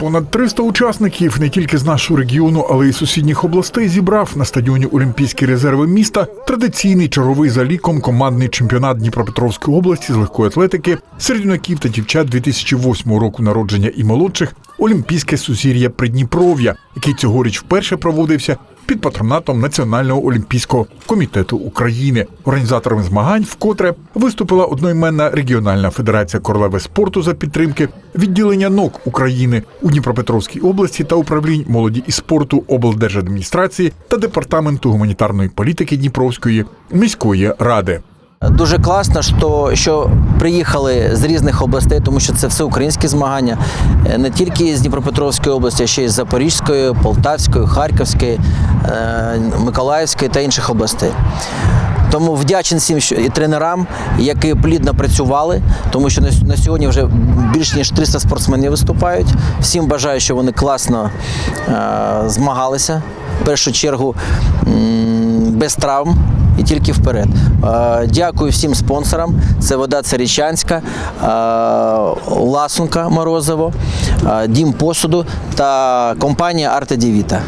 Понад 300 учасників не тільки з нашого регіону, але й сусідніх областей зібрав на стадіоні Олімпійські резерви міста традиційний черговий за ліком командний чемпіонат Дніпропетровської області з легкої атлетики серед юнаків та дівчат 2008 року народження і молодших Олімпійське сузір'я Придніпров'я, який цьогоріч вперше проводився під патронатом Національного олімпійського комітету України. Організаторами змагань вкотре виступила одноіменна регіональна федерація королеви спорту за підтримки відділення НОК України у Дніпропетровській області та управлінь молоді і спорту облдержадміністрації та департаменту гуманітарної політики Дніпровської міської ради. Дуже класно, що, що приїхали з різних областей, тому що це все українські змагання, Е, не тільки з Дніпропетровської області, а ще й з Запорізької, Полтавської, Харківської, е, Миколаївської та інших областей. Тому вдячний всім і тренерам, які плідно працювали, тому що на сьогодні вже більш ніж 300 спортсменів виступають. Всім бажаю, щоб вони класно е, змагалися. В першу чергу без травм і тільки вперед. Е, Дякую всім спонсорам. Це вода Царічанська, е, Ласунка Морозово, е, Дім посуду та компанія Арта Дівіта.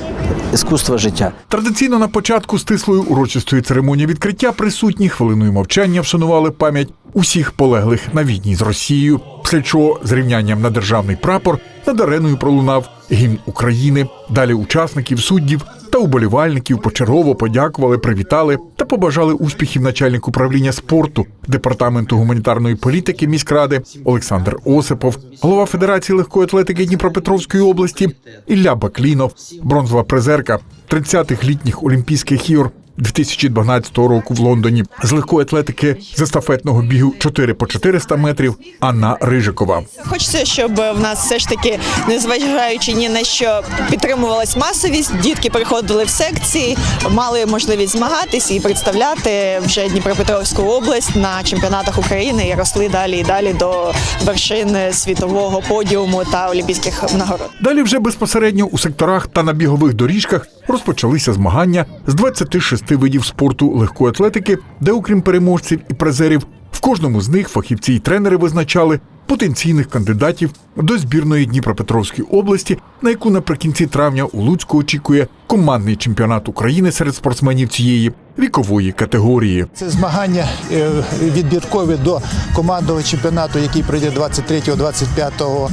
Іскусство життя. Традиційно на початку стислої урочистої церемонії відкриття присутні хвилиною мовчання вшанували пам'ять усіх полеглих на війні з Росією. Після чого з рівнянням на державний прапор над ареною пролунав гімн України. Далі учасників, суддів та уболівальників почергово подякували, привітали та побажали успіхів начальник управління спорту департаменту гуманітарної політики міськради Олександр Осипов, голова Федерації легкої атлетики Дніпропетровської області Ілля Баклінов, бронзова призерка 30-х літніх Олімпійських ігор 2012 року в Лондоні з легкої атлетики з естафетного бігу 4 по 400 метрів Анна Рижикова. Хочеться, щоб в нас все ж таки, незважаючи ні на що, підтримувалась масовість. Дітки приходили в секції, мали можливість змагатись і представляти вже Дніпропетровську область на чемпіонатах України і росли далі і далі до вершин світового подіуму та олімпійських нагород. Далі вже безпосередньо у секторах та на бігових доріжках розпочалися змагання з 26 видів спорту легкої атлетики, де, окрім переможців і призерів, в кожному з них фахівці й тренери визначали потенційних кандидатів до збірної Дніпропетровської області, на яку наприкінці травня у Луцьку очікує командний чемпіонат України серед спортсменів цієї вікової категорії. Це змагання е, відбіркові до командного чемпіонату, який пройде 23-25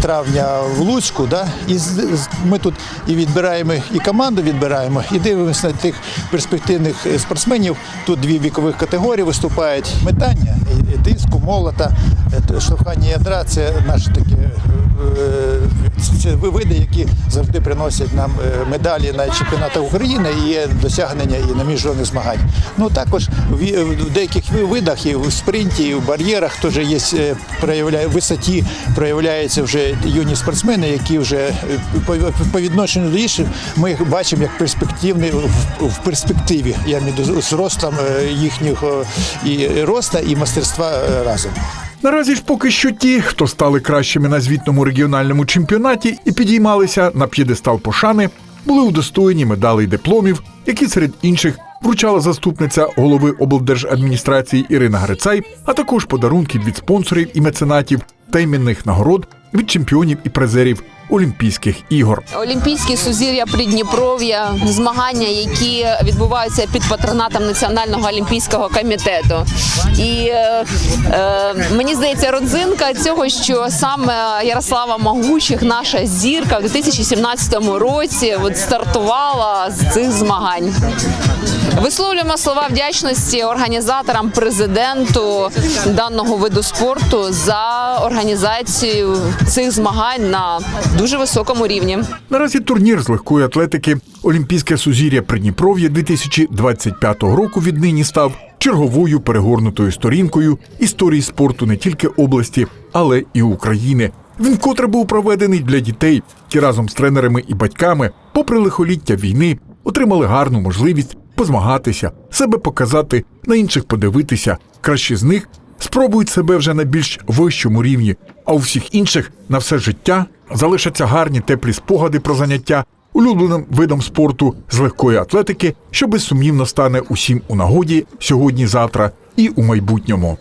травня в Луцьку. Да? І ми тут і відбираємо, і команду відбираємо, і дивимося на тих перспективних е, спортсменів. Тут дві вікових категорії виступають: метання, диску, молота, е, штовхання ядра. Це наші такі е, це види, які завжди приносять нам е, медалі на чемпіонатах України і є досягнення і на міжнародних змагань. Ну також в, деяких видах і в спринті, і в бар'єрах теж є е, проявляє висоті, проявляються вже юні спортсмени, які вже е, по, відношенню до інших ми їх бачимо як перспективні в, перспективі. Я увазі з ростом е, їхнього і роста, і мастерства е, разом. Наразі ж поки що ті, хто стали кращими на звітному регіональному чемпіонаті і підіймалися на п'єдестал пошани, були удостоєні медалей дипломів, які серед інших вручала заступниця голови облдержадміністрації Ірина Грицай, а також подарунки від спонсорів і меценатів та іменних нагород від чемпіонів і призерів Олімпійських ігор. Олімпійські сузір'я Придніпров'я, змагання, які відбуваються під патронатом Національного олімпійського комітету. І е, е, мені здається, родзинка цього, що саме Ярослава Могучих, наша зірка, в 2017 році от стартувала з цих змагань. Висловлюємо слова вдячності організаторам, президенту даного виду спорту за організацію цих змагань на дуже високому рівні. Наразі турнір з легкої атлетики Олімпійське сузір'я Придніпров'я 2025 року віднині став черговою перегорнутою сторінкою історії спорту не тільки області, але і України. Він вкотре був проведений для дітей, які разом з тренерами і батьками, попри лихоліття війни, отримали гарну можливість позмагатися, себе показати, на інших подивитися. Кращі з них спробують себе вже на більш вищому рівні, а у всіх інших на все життя залишаться гарні теплі спогади про заняття улюбленим видом спорту з легкої атлетики, що безсумнівно стане усім у нагоді сьогодні, завтра і у майбутньому.